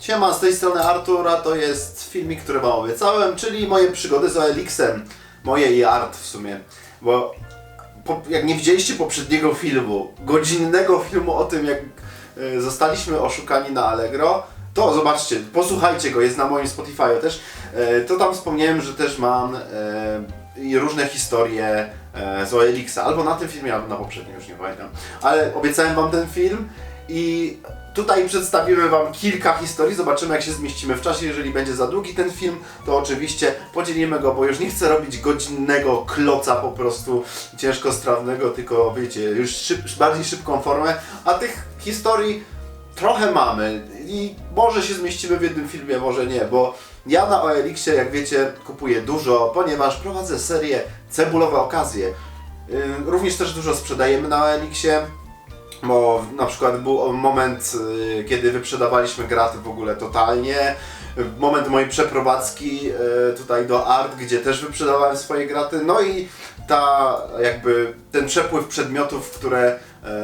Siema, z tej strony Artura, to jest filmik, który wam obiecałem, czyli moje przygody z OLX-em. Moje i art w sumie, bo po, jak nie widzieliście poprzedniego filmu, godzinnego filmu o tym, jak e, zostaliśmy oszukani na Allegro, to zobaczcie, posłuchajcie go, jest na moim Spotify też, e, to tam wspomniałem, że też mam i różne historie e, z OLX-a, albo na tym filmie, albo na poprzednim, już nie pamiętam, ale obiecałem wam ten film i tutaj przedstawimy wam kilka historii, zobaczymy jak się zmieścimy w czasie, jeżeli będzie za długi ten film, to oczywiście podzielimy go, bo już nie chcę robić godzinnego kloca po prostu ciężkostrawnego, tylko wiecie, już szyb, bardziej szybką formę, a tych historii trochę mamy i może się zmieścimy w jednym filmie, może nie, bo ja na OLX-ie, jak wiecie, kupuję dużo, ponieważ prowadzę serię Cebulowe Okazje. Yy, Również też dużo sprzedajemy na OLX-ie, bo na przykład był moment, yy, kiedy wyprzedawaliśmy graty w ogóle totalnie. Moment mojej przeprowadzki yy, tutaj do Art, gdzie też wyprzedawałem swoje graty. No i ta jakby ten przepływ przedmiotów, które,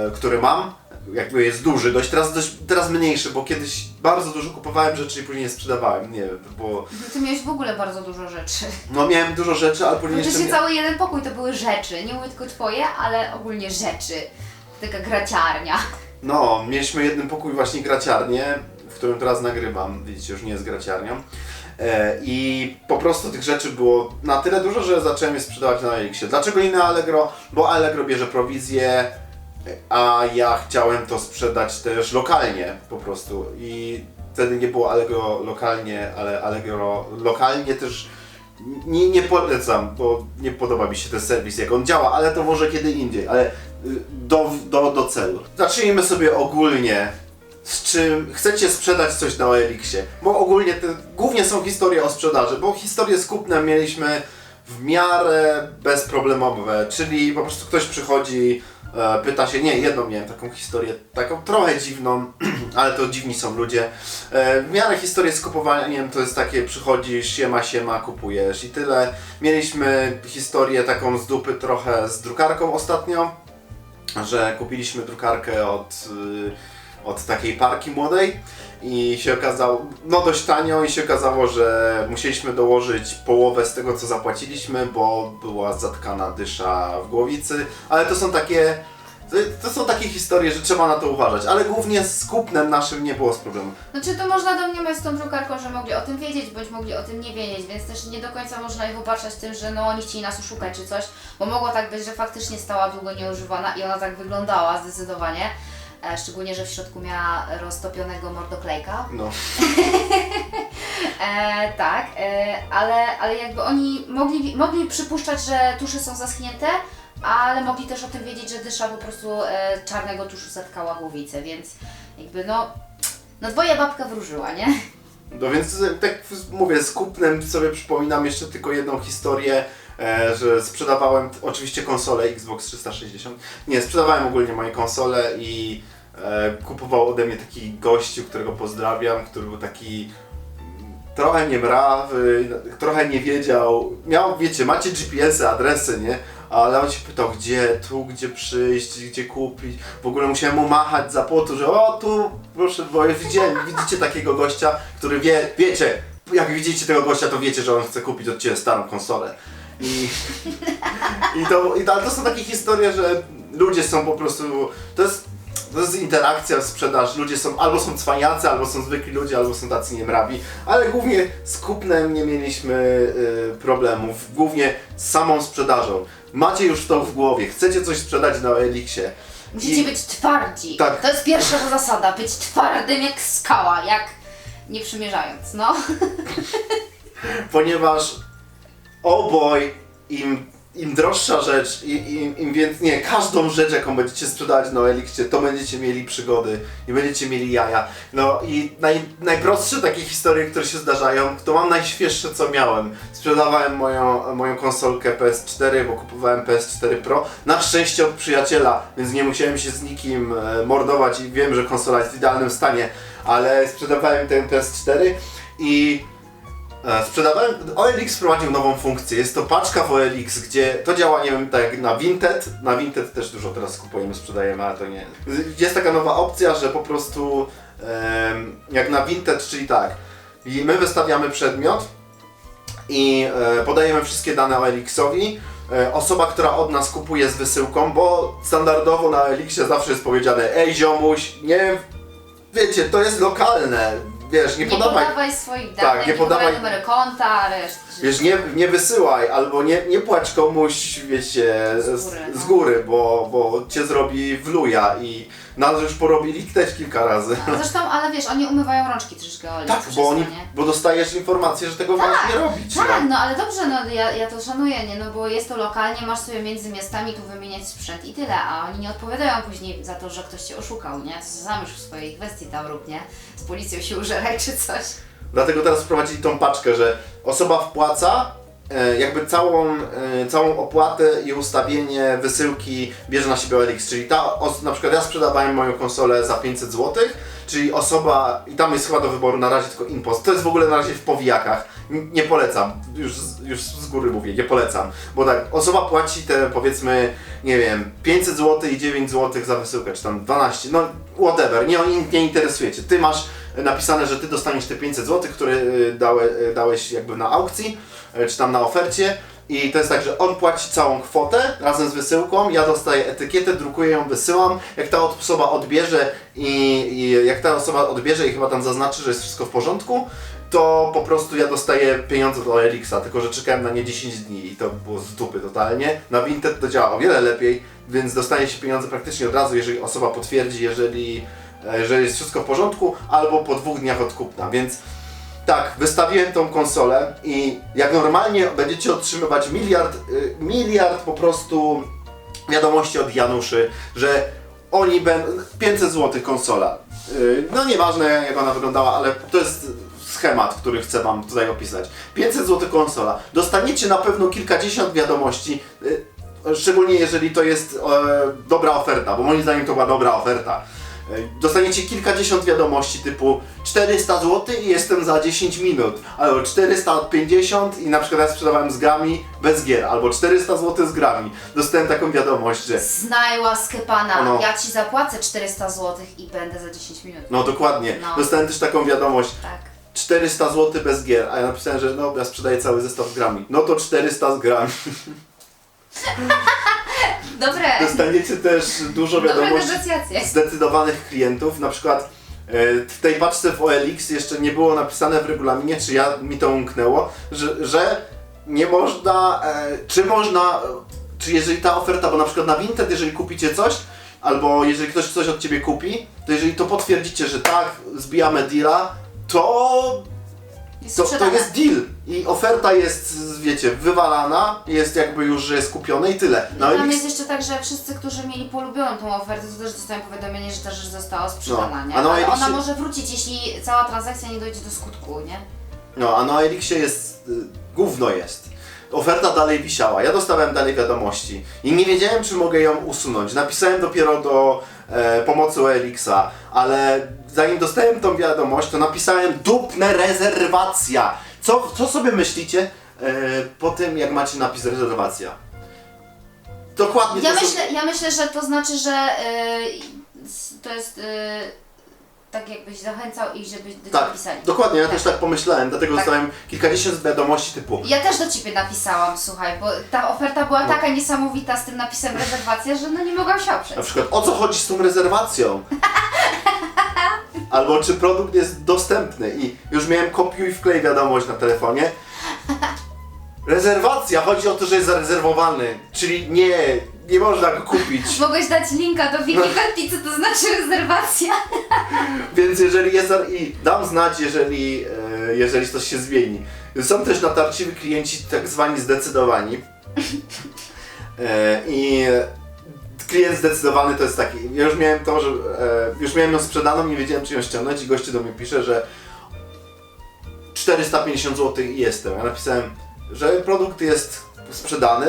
yy, które mam, jakby jest duży, dość teraz, dość teraz mniejszy, bo kiedyś bardzo dużo kupowałem rzeczy i później je sprzedawałem. Nie wiem, bo Ty miałeś w ogóle bardzo dużo rzeczy. no miałem dużo rzeczy, ale później jeszcze Oczywiście mia- cały jeden pokój to były rzeczy. Nie mówię tylko twoje, ale ogólnie rzeczy. Taka graciarnia. No, mieliśmy jeden pokój właśnie graciarnię, w którym teraz nagrywam. Widzicie, już nie jest graciarnią. E, I po prostu tych rzeczy było na tyle dużo, że zacząłem je sprzedawać na Elixie. Dlaczego nie na Allegro? Bo Allegro bierze prowizję, a ja chciałem to sprzedać też lokalnie po prostu. I wtedy nie było Allegro lokalnie, ale Allegro lokalnie też nie, nie polecam, bo nie podoba mi się ten serwis, jak on działa, ale to może kiedy indziej, ale y, do, do, do celu. Zacznijmy sobie ogólnie, z czym chcecie sprzedać coś na OLX-ie, bo ogólnie te, głównie są historie o sprzedaży, bo historie skupne mieliśmy w miarę bezproblemowe, czyli po prostu ktoś przychodzi, pyta się, nie, jedną miałem taką historię, taką trochę dziwną, ale to dziwni są ludzie. E, w miarę historię z kupowaniem to jest takie, przychodzisz, siema, siema, kupujesz i tyle. Mieliśmy historię taką z dupy trochę z drukarką ostatnio, że kupiliśmy drukarkę od, y, od takiej parki młodej i się okazało, no dość tanio i się okazało, że musieliśmy dołożyć połowę z tego co zapłaciliśmy, bo była zatkana dysza w głowicy, ale to są takie to, są takie historie, że trzeba na to uważać, ale głównie z kupnem naszym nie było z problemu. Znaczy to można domniemać z tą drukarką, że mogli o tym wiedzieć, bądź mogli o tym nie wiedzieć, więc też nie do końca można ich upatrzać tym, że no oni chcieli nas oszukać czy coś, bo mogło tak być, że faktycznie stała długo nieużywana i ona tak wyglądała zdecydowanie. E, szczególnie, że w środku miała roztopionego mordoklejka. No. E, tak, e, ale, ale jakby oni mogli, mogli przypuszczać, że tusze są zaschnięte, ale mogli też o tym wiedzieć, że dysza po prostu e, czarnego tuszu zatkała głowicę, więc jakby no, no dwoje babka wróżyła, nie? No więc tak mówię, z kupnem sobie przypominam jeszcze tylko jedną historię, że sprzedawałem oczywiście konsolę Xbox 360. Nie, sprzedawałem ogólnie moje konsole i e, kupował ode mnie taki gościu, którego pozdrawiam, który był taki mm, trochę niemrawy, trochę nie wiedział. Miał, wiecie, macie GPS-y, adresy, nie? Ale on się pytał, gdzie, tu, gdzie przyjść, gdzie kupić. W ogóle musiałem mu machać za płotu, że o, tu, proszę, bo widziałem, widzicie takiego gościa, który wie, wiecie, jak widzicie tego gościa, to wiecie, że on chce kupić od Ciebie starą konsolę. I, i, to, i to, to są takie historie, że ludzie są po prostu, to jest, to jest interakcja, sprzedaż, ludzie są, albo są cwaniacy, albo są zwykli ludzie, albo są tacy niemrawi, ale głównie z kupnem nie mieliśmy y, problemów, głównie z samą sprzedażą. Macie już to w głowie, chcecie coś sprzedać na Elixie. Musicie I- być twardzi. Tak. To jest pierwsza zasada, być twardym jak skała, jak nie przymierzając, no. ponieważ oboj im, im droższa rzecz, im, im więc nie, każdą rzecz jaką będziecie sprzedawać na Elixie, to będziecie mieli przygody i będziecie mieli jaja. No i naj, najprostsze takie historie, które się zdarzają, to mam najświeższe co miałem. Sprzedawałem moją, moją konsolkę PS4, bo kupowałem PS4 Pro, na szczęście od przyjaciela, więc nie musiałem się z nikim e, mordować i wiem, że konsola jest w idealnym stanie, ale sprzedawałem ten PS4 i Sprzedawałem, OLX wprowadził nową funkcję, jest to paczka w OLX, gdzie to działa, nie wiem, tak jak na Vinted, na Vinted też dużo teraz kupujemy, sprzedajemy, ale to nie. Jest taka nowa opcja, że po prostu jak na Vinted, czyli tak, i my wystawiamy przedmiot i e, podajemy wszystkie dane o Elixowi. E, Osoba, która od nas kupuje z wysyłką, bo standardowo na Elixie zawsze jest powiedziane Ej ziomuś, nie wiecie, to jest lokalne, wiesz, nie, Nie podawaj, podawaj swoich Tak, danych, nie nie podawaj numery konta, resztę. wiesz, nie, nie wysyłaj, albo nie, nie płacz komuś, wiecie, Z z, góry, z no. góry, bo, bo cię zrobi wluja i nas już porobili też kilka razy. Zresztą, ale wiesz, oni umywają rączki troszeczkę Oli. Tak, bo, oni, bo dostajesz informację, że tego masz nie robić. Tak, no. no ale dobrze, no ja, ja to szanuję, nie? No bo jest to lokalnie, masz sobie między miastami tu wymieniać sprzęt i tyle, a oni nie odpowiadają później za to, że ktoś cię oszukał, nie? To sam już w swojej kwestii tam rób, nie? Z policją się użeraj czy coś. Dlatego teraz wprowadzili tą paczkę, że osoba wpłaca jakby całą, e, całą opłatę i ustawienie wysyłki bierze na siebie OLX, czyli ta, na przykład ja sprzedawałem moją konsolę za 500 zł, czyli osoba, i tam jest chyba do wyboru na razie tylko impost, to jest w ogóle na razie w powijakach, nie polecam, już, już z góry mówię, nie polecam, bo tak, osoba płaci te powiedzmy, nie wiem, 500 zł i 9 zł za wysyłkę, czy tam 12, no whatever, nie, nie, interesujecie, ty masz napisane, że ty dostaniesz te 500 zł, które dałe, dałeś jakby na aukcji, czy tam na ofercie. I to jest tak, że on płaci całą kwotę razem z wysyłką, ja dostaję etykietę, drukuję ją, wysyłam. Jak ta osoba odbierze i, i jak ta osoba odbierze i chyba tam zaznaczy, że jest wszystko w porządku, to po prostu ja dostaję pieniądze do Elixa, tylko że czekałem na nie 10 dni i to było z dupy totalnie. Na Vinted to działa o wiele lepiej, więc dostaje się pieniądze praktycznie od razu, jeżeli osoba potwierdzi, jeżeli, e, że jest wszystko w porządku, albo po dwóch dniach od kupna, więc tak, wystawiłem tą konsolę i jak normalnie będziecie otrzymywać miliard, y, miliard po prostu wiadomości od Januszy, że oni będą, 500 zł konsola. Y, No nieważne jak ona wyglądała, ale to jest schemat, który chcę Wam tutaj opisać. 500 zł konsola. Dostaniecie na pewno kilkadziesiąt wiadomości, y, szczególnie jeżeli to jest e, dobra oferta, bo moim zdaniem to była dobra oferta. Dostaniecie kilkadziesiąt wiadomości typu 400 zł i jestem za 10 minut, albo 450 i na przykład ja sprzedawałem z grami bez gier, albo 400 zł z grami. Dostałem taką wiadomość, że Znaj łaskę pana, No. ja ci zapłacę 400 zł i będę za 10 minut. no dokładnie, No. dostałem też taką wiadomość, Tak. 400 zł bez gier, a ja napisałem, że no ja sprzedaję cały zestaw z grami. No to 400 z grami. Dobre. Dostaniecie też dużo Dobre wiadomości negocjacje. zdecydowanych klientów, na przykład e, w tej paczce w OLX jeszcze nie było napisane w regulaminie, czy ja mi to umknęło, że, że nie można, e, czy można, czy jeżeli ta oferta, bo na przykład na Vinted, jeżeli kupicie coś, albo jeżeli ktoś coś od Ciebie kupi, to jeżeli to potwierdzicie, że tak, zbijamy deala, to Jest to, to sprzedane. jest deal i oferta jest, wiecie, wywalana, jest jakby już, że jest kupione i tyle. No Tam jest jeszcze tak, że wszyscy, którzy mieli polubioną tą ofertę, to też dostają powiadomienie, że ta rzecz została sprzedana, No, nie? a na Ale ona może wrócić, jeśli cała transakcja nie dojdzie do skutku, nie? No, a na Elixie jest, y, gówno jest. Oferta dalej wisiała, ja dostałem dalej wiadomości i nie wiedziałem, czy mogę ją usunąć. Napisałem dopiero do e, pomocy Elixa, ale zanim dostałem tą wiadomość, to napisałem dupne rezerwacja. Co, co sobie myślicie e, po tym, jak macie napis rezerwacja? Dokładnie Ja to są- myślę, ja myślę, że to znaczy, że y, to jest y, tak jakbyś zachęcał ich, żeby do Tak, Ciebie pisali. dokładnie, ja Tak. też tak pomyślałem, dlatego Tak. dostałem kilkadziesiąt wiadomości typu Ja też do Ciebie napisałam, słuchaj, bo ta oferta była No. taka niesamowita z tym napisem rezerwacja, że no nie mogłam się oprzeć. Na przykład, o co chodzi z tą rezerwacją? Albo czy produkt jest dostępny i już miałem kopiuj wklej wiadomość na telefonie. Rezerwacja, chodzi o to, że jest zarezerwowany, czyli nie, nie można go kupić. Mogłeś dać linka do Wikipedii, co to znaczy rezerwacja. Więc jeżeli jest, i dam znać, jeżeli, e, jeżeli coś się zmieni. Są też natarczywi klienci, tak zwani zdecydowani. E, I klient zdecydowany to jest taki, ja już miałem to, że e, już miałem ją sprzedaną, nie wiedziałem czy ją ściągnąć i gościu do mnie pisze, że 450 zł i jestem. Ja napisałem, że produkt jest sprzedany,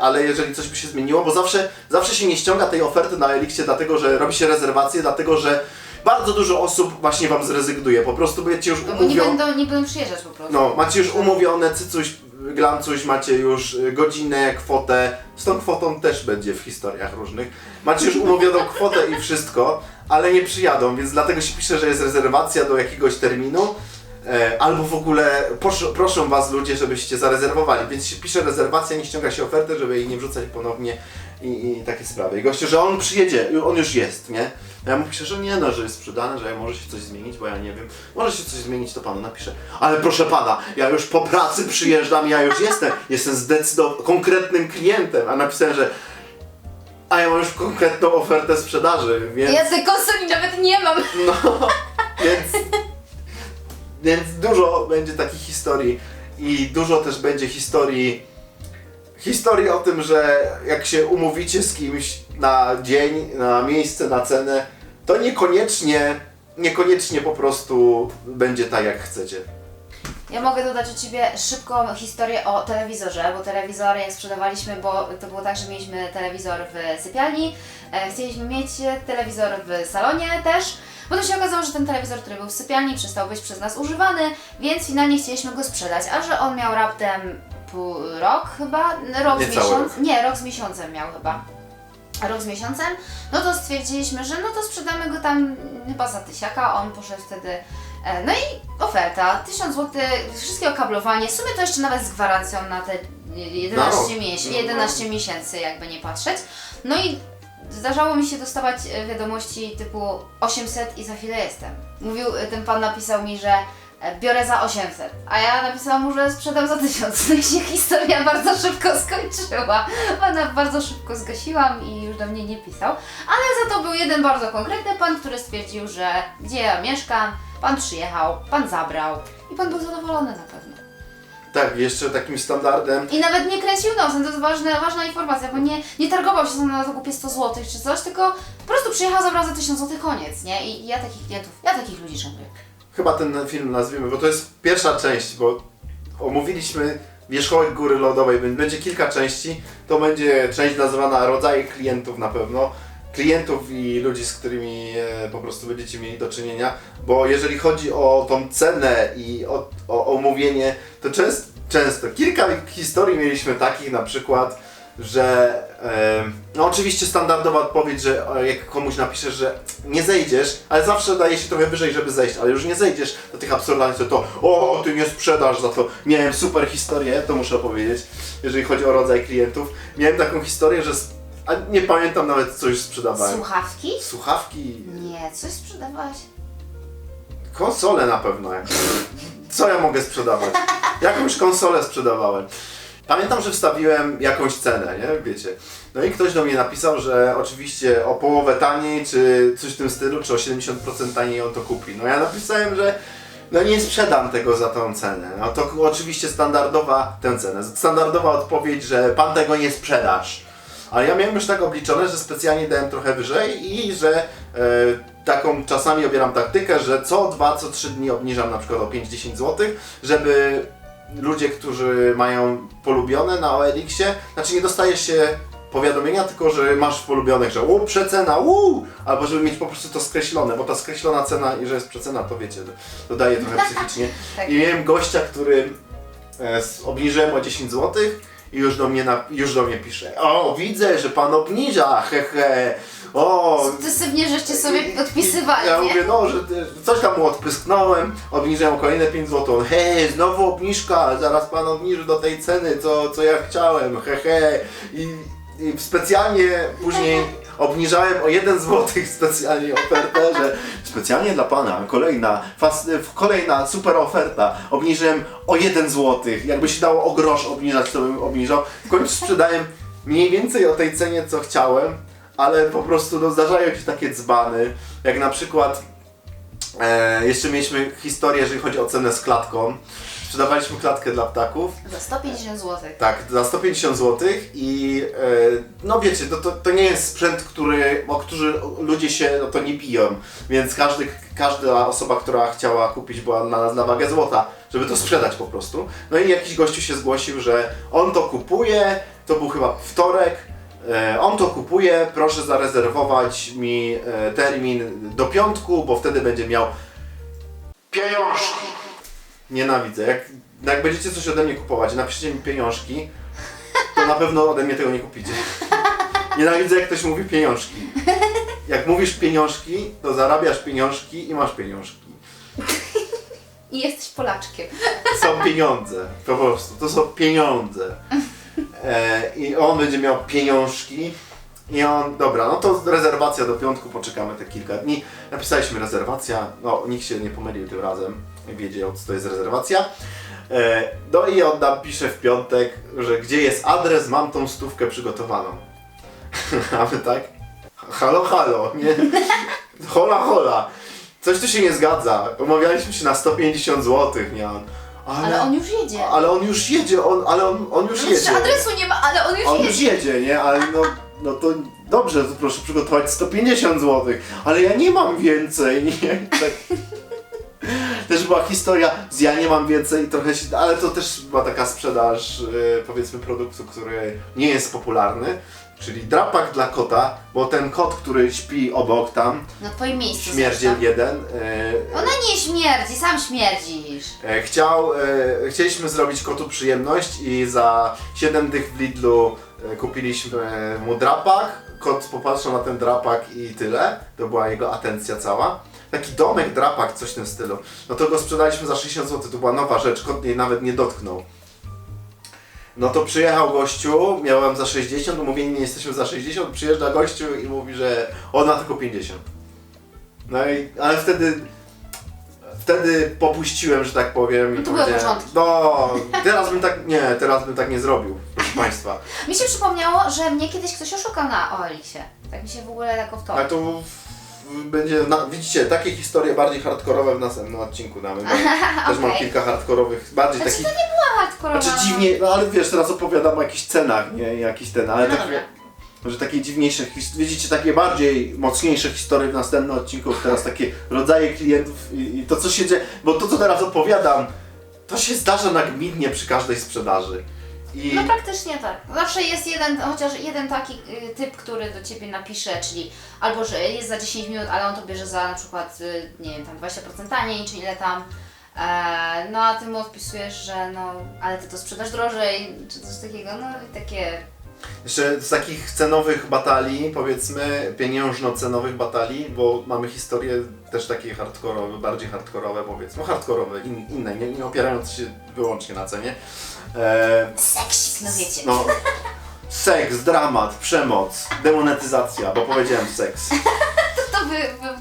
ale jeżeli coś by się zmieniło, bo zawsze, zawsze się nie ściąga tej oferty na Elixie, dlatego że robi się rezerwację, dlatego że bardzo dużo osób właśnie wam zrezygnuje. Po prostu będziecie już No bo nie umówione. będą, nie będą przyjeżdżać po prostu. No, macie już umówione, cycuś, glancuś, macie już y, godzinę, kwotę. Z tą kwotą też będzie w historiach różnych. Macie już umówioną kwotę i wszystko, ale nie przyjadą, więc dlatego się pisze, że jest rezerwacja do jakiegoś terminu. E, albo w ogóle proszę, proszą Was ludzie, żebyście zarezerwowali, więc się pisze rezerwacja, nie ściąga się ofertę, żeby jej nie wrzucać ponownie i, i takie sprawy. I goście, że on przyjedzie, on już jest, nie? Ja mu piszę, że nie no, że jest sprzedane, że może się coś zmienić, bo ja nie wiem. Może się coś zmienić, to panu napiszę. Ale proszę pana, ja już po pracy przyjeżdżam, ja już jestem, jestem zdecydowanym, konkretnym klientem, a napisałem, że a ja mam już konkretną ofertę sprzedaży, więc... Ja tej konsoli nawet nie mam. No, więc, więc dużo będzie takich historii i dużo też będzie historii historii o tym, że jak się umówicie z kimś na dzień, na miejsce, na cenę, to niekoniecznie niekoniecznie po prostu będzie tak jak chcecie. Ja mogę dodać od Ciebie szybką historię o telewizorze, bo telewizor jak sprzedawaliśmy, bo to było tak, że mieliśmy telewizor w sypialni, e, chcieliśmy mieć telewizor w salonie też, Potem się okazało, że ten telewizor, który był w sypialni przestał być przez nas używany, więc finalnie chcieliśmy go sprzedać, a że on miał raptem pół rok chyba, rok z Niecały miesiąc, rok. nie, rok z miesiącem miał chyba. Rok z miesiącem, no to stwierdziliśmy, że no to sprzedamy go tam chyba za tysiaka, on poszedł wtedy No i oferta, 1000 zł, wszystkie okablowanie, w sumie to jeszcze nawet z gwarancją na te 11, rok. miesięcy, No, no. 11 miesięcy, jakby nie patrzeć. No i zdarzało mi się dostawać e, wiadomości typu 800 i za chwilę jestem. Mówił, e, ten pan napisał mi, że e, biorę za 800, a ja napisałam mu, że sprzedam za 1000. No i się historia bardzo szybko skończyła. Pana bardzo szybko zgasiłam i już do mnie nie pisał. Ale za to był jeden bardzo konkretny pan, który stwierdził, że gdzie ja mieszkam, pan przyjechał, pan zabrał i pan był zadowolony na pewno. Tak, jeszcze takim standardem I nawet nie kręcił nosem, to jest ważna, ważna informacja, bo nie, nie targował się na zakupie 100 zł czy coś, tylko po prostu przyjechał, zabrał za 1000 zł, koniec, nie? I ja takich klientów, ja takich ludzi szanuję. Chyba ten film nazwiemy, bo to jest pierwsza część, bo omówiliśmy wierzchołek góry lodowej, będzie kilka części. To będzie część nazywana rodzaje klientów na pewno. Klientów i ludzi, z którymi e, po prostu będziecie mieli do czynienia, bo jeżeli chodzi o tą cenę i o, o omówienie, to często, często kilka historii mieliśmy takich na przykład, że e, no oczywiście standardowa odpowiedź, że e, jak komuś napiszesz, że nie zejdziesz, ale zawsze daje się trochę wyżej, żeby zejść, ale już nie zejdziesz do tych absurdalnych, to o, ty nie sprzedasz za to. Miałem super historię, to muszę powiedzieć, jeżeli chodzi o rodzaj klientów. Miałem taką historię, że a nie pamiętam nawet co już sprzedawałem. Słuchawki? Słuchawki, Nie, coś sprzedawałeś? konsole na pewno. Co ja mogę sprzedawać? Jakąś konsolę sprzedawałem. Pamiętam, że wstawiłem jakąś cenę, nie? Wiecie. No i ktoś do mnie napisał, że oczywiście o połowę taniej, czy coś w tym stylu, czy o 70% taniej on to kupi. No ja napisałem, że no nie sprzedam tego za tą cenę. No to oczywiście standardowa tę cenę. Standardowa odpowiedź, że pan tego nie sprzedasz. Ale ja miałem już tak obliczone, że specjalnie dałem trochę wyżej i że e, taką czasami obieram taktykę, że co dwa, co trzy dni obniżam na przykład o 5-10 zł, żeby ludzie, którzy mają polubione na OLX-ie, znaczy nie dostajesz się powiadomienia, tylko że masz w polubionych, że u, przecena, u, albo żeby mieć po prostu to skreślone, bo ta skreślona cena i że jest przecena, to wiecie, to daje trochę psychicznie. Tak. I miałem gościa, który e, obniżyłem o 10 zł i już do mnie, na, już do mnie pisze, o widzę, że pan obniża, hehe, o... Sukcesywnie żeście sobie odpisywali, Ja nie? mówię, no, że coś tam mu odpysknąłem, obniżyłem o kolejne 5 zł. Hej, znowu obniżka, zaraz pan obniży do tej ceny, co, co ja chciałem, hehe. I, I specjalnie później obniżałem o 1 zł specjalnie ofertę, że specjalnie dla pana, kolejna, fas, kolejna super oferta. Obniżyłem o 1 zł. Jakby się dało o grosz obniżać, to bym obniżał. W końcu sprzedałem mniej więcej o tej cenie, co chciałem, ale po prostu no, zdarzają się takie dzbany, jak na przykład e, jeszcze mieliśmy historię, jeżeli chodzi o cenę z klatką. Sprzedawaliśmy klatkę dla ptaków. Za 150 zł. Tak, za 150 zł i e, no wiecie, to, to, to nie jest sprzęt, który, o który ludzie się no to nie biją, więc każdy, każda osoba, która chciała kupić była na na wagę złota, żeby to sprzedać po prostu. No i jakiś gościu się zgłosił, że on to kupuje, to był chyba wtorek, e, on to kupuje, proszę zarezerwować mi e, termin do piątku, bo wtedy będzie miał pieniążki. Nienawidzę. Jak, jak będziecie coś ode mnie kupować, napiszcie mi pieniążki, to na pewno ode mnie tego nie kupicie. Nienawidzę jak ktoś mówi pieniążki. jak mówisz pieniążki, to zarabiasz pieniążki i masz pieniążki. I jesteś Polaczkiem. Są pieniądze, po prostu, to są pieniądze. E, I on będzie miał pieniążki. I on, dobra, no to rezerwacja do piątku, poczekamy te kilka dni. Napisaliśmy rezerwacja, no nikt się nie pomylił tym razem, wiedział co to jest rezerwacja. E, no i on nam pisze w piątek, że gdzie jest adres, mam tą stówkę przygotowaną. A my tak, halo, halo, nie? Hola, hola. Coś tu się nie zgadza. Umawialiśmy się na 150 zł, nie? On, Ale on już jedzie. ale on już jedzie, on, ale on, on już Znaczy, jedzie. adresu nie ma, ale on już On jedzie. już jedzie, nie? Ale no, no to dobrze, to proszę przygotować 150 zł, ale ja nie mam więcej, nie? Tak. Też była historia z ja nie mam więcej, trochę się, ale to też była taka sprzedaż, e, powiedzmy, produktu, który nie jest popularny, czyli drapak dla kota, bo ten kot, który śpi obok tam, Na twoim miejscu śmierdziel zresztą. jeden, e, Ona nie śmierdzi, sam śmierdzisz. E, Chciał, e, chcieliśmy zrobić kotu przyjemność i za 7 dych w Lidlu e, kupiliśmy mu drapak. Kot popatrzył na ten drapak i tyle. To była jego atencja cała. Taki domek, drapak, coś w tym stylu. No to go sprzedaliśmy za 60 zł. To była nowa rzecz, kot jej nawet nie dotknął. No to przyjechał gościu, miałem za 60, umówieni nie jesteśmy za 60, przyjeżdża gościu i mówi, że on ma tylko 50. No i, ale wtedy, wtedy popuściłem, że tak powiem. No to były początki. No, teraz bym tak, nie, teraz bym tak nie zrobił, proszę Państwa. Mi się przypomniało, że mnie kiedyś ktoś oszukał na OLX-ie. Tak mi się w ogóle tak to. Ale to w, będzie, na, widzicie, takie historie bardziej hardkorowe w następnym odcinku nawet. bo Też mam Okej. kilka hardkorowych, bardziej Znaczy takich, to nie była hardkorowa. znaczy dziwnie, no ale wiesz, teraz opowiadam o jakichś cenach, nie, jakiś ten, ale No takie, dobra. może takie dziwniejsze, his- widzicie, takie bardziej, mocniejsze historie w następnym odcinku, teraz takie rodzaje klientów i, i to co się dzieje, bo to co teraz opowiadam, to się zdarza nagminnie przy każdej sprzedaży. I No praktycznie tak. Zawsze jest jeden, chociaż jeden taki y, typ, który do ciebie napisze, czyli albo że jest za 10 minut, ale on to bierze za na przykład, y, nie wiem, tam 20% taniej, czy ile tam. E, no a ty mu odpisujesz, że no, ale ty to sprzedasz drożej, czy coś takiego, no i takie. Jeszcze z takich cenowych batalii, powiedzmy, pieniężno-cenowych batalii, bo mamy historie też takie hardkorowe, bardziej hardkorowe, powiedzmy, hardkorowe, in, inne, nie, nie opierające się wyłącznie na cenie. E, no wiecie. no, seks, dramat, przemoc, demonetyzacja, bo powiedziałem seks. To, to wy,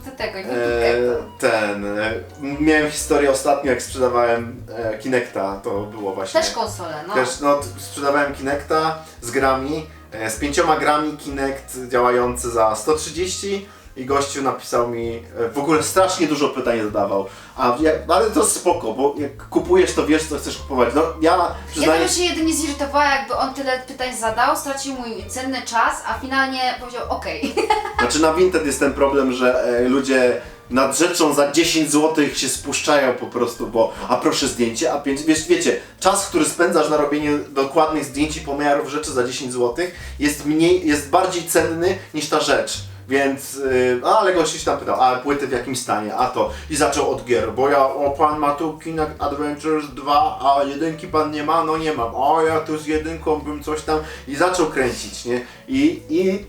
wy, tego nie E, ten, e, miałem historię ostatnio, jak sprzedawałem e, Kinecta, to było właśnie... Też konsole, no. Też, no, t- sprzedawałem Kinecta z grami, e, z pięcioma grami Kinect działający za 130 i gościu napisał mi, e, w ogóle strasznie dużo pytań zadawał, a ja, ale to spoko, bo jak kupujesz to wiesz co chcesz kupować. No ja Ja przyznaję, bym się jedynie zirytowała, jakby on tyle pytań zadał, stracił mój cenny czas, a finalnie powiedział okej. znaczy na Vinted jest ten problem, że e, ludzie nad rzeczą za 10 zł się spuszczają po prostu, bo a proszę zdjęcie, a pięć, wiesz, wiecie, czas, który spędzasz na robienie dokładnych zdjęć i pomiarów rzeczy za 10 zł jest mniej, jest bardziej cenny niż ta rzecz. Więc, yy, a, ale gościu się tam pytał, a płyty w jakim stanie, a to. I zaczął od gier, bo ja, o pan ma tu Kinect Adventures 2, a jedynki pan nie ma, no nie mam. O, ja tu z jedynką bym coś tam. I zaczął kręcić, nie? I, i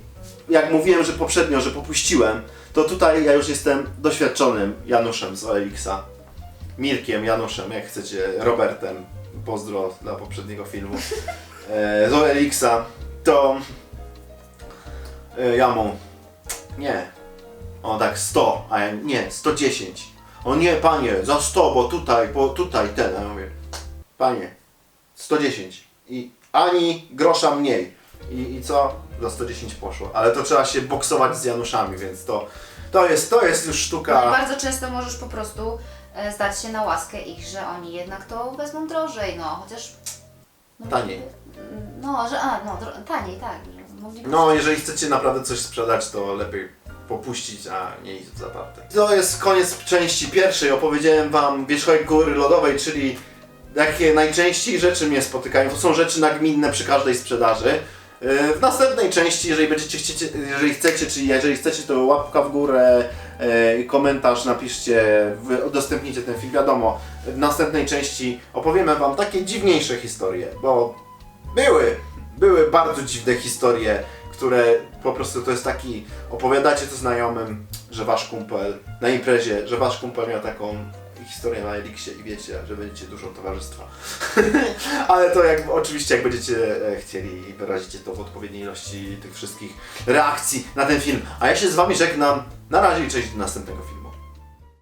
jak mówiłem, że poprzednio, że popuściłem, to tutaj ja już jestem doświadczonym Januszem z OLX-a. Mirkiem, Januszem, jak chcecie, Robertem. Pozdro dla poprzedniego filmu. E, z OLX-a. To e, ja mu nie. O tak 100, a ja nie, 110. O nie, panie, za 100, bo tutaj, bo tutaj ten. A ja mówię, panie, 110. I ani grosza mniej. I, I co? Za 110 poszło. Ale to trzeba się boksować z Januszami, więc to, to, jest, to jest już No i sztuka. bardzo często możesz po prostu e, zdać się na łaskę ich, że oni jednak to wezmą drożej, no chociaż... No, Taniej. No, że a, no, dro- taniej, tak. No, jeżeli chcecie naprawdę coś sprzedać, to lepiej popuścić, a nie iść w zaparte. To jest koniec części pierwszej. Opowiedziałem Wam wierzchołek góry lodowej, czyli jakie najczęściej rzeczy mnie spotykają. To są rzeczy nagminne przy każdej sprzedaży. Yy, W następnej części, jeżeli będziecie chciecie, jeżeli chcecie, czyli jeżeli chcecie, to łapka w górę yy, i komentarz napiszcie, udostępnijcie ten film. Wiadomo, w następnej części opowiemy Wam takie dziwniejsze historie, bo były, były bardzo dziwne historie, które po prostu to jest taki, opowiadacie to znajomym, że wasz kumpel na imprezie, że wasz kumpel miał taką historię na Elixie i wiecie, że będziecie dużo towarzystwa. Ale to jak oczywiście jak będziecie e, chcieli i wyrazicie to w odpowiedniej ilości tych wszystkich reakcji na ten film. A ja się z wami żegnam. Na razie i cześć do następnego filmu.